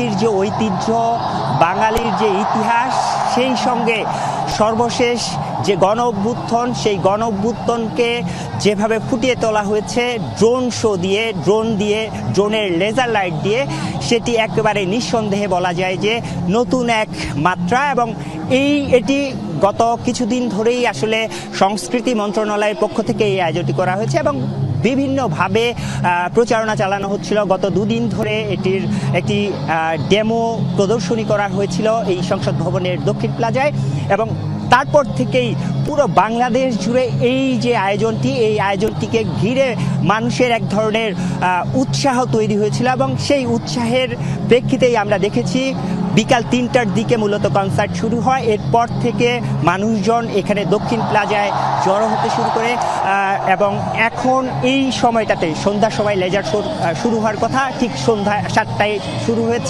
বাঙালির যে ঐতিহ্য, বাঙালির যে ইতিহাস, সেই সঙ্গে সর্বশেষ যে গণ অভ্যুত্থান সেই গণ যেভাবে ফুটিয়ে তোলা হয়েছে, ড্রোন শো দিয়ে, ড্রোন দিয়ে, ড্রোনের লেজার লাইট দিয়ে, সেটি একেবারে নিঃসন্দেহে বলা যায় যে নতুন এক মাত্রা এবং এই, এটি গত কিছুদিন ধরেই আসলে সংস্কৃতি মন্ত্রণালয়ের পক্ষ থেকে এই আয়োজনটি করা হয়েছে এবং বিভিন্নভাবে প্রচারণা চালানো হচ্ছিল। গত দুদিন ধরে এটির একটি ডেমো প্রদর্শনী করা হয়েছিল এই সংসদ ভবনের দক্ষিণ প্লাজায় এবং তারপর থেকেই পুরো বাংলাদেশ জুড়ে এই যে আয়োজনটি, এই আয়োজনটিকে ঘিরে মানুষের এক ধরনের উৎসাহ তৈরি হয়েছিল এবং সেই উৎসাহের প্রেক্ষিতেই আমরা দেখেছি বিকাল তিনটার দিকে মূলত কনসার্ট শুরু হয়। এরপর থেকে মানুষজন এখানে দক্ষিণ প্লাজায় জড়ো হতে শুরু করে এবং এখন এই সময়টাতে সন্ধ্যার সময় লেজার শুরু হওয়ার কথা। ঠিক সন্ধ্যা সাতটায় শুরু হয়েছে।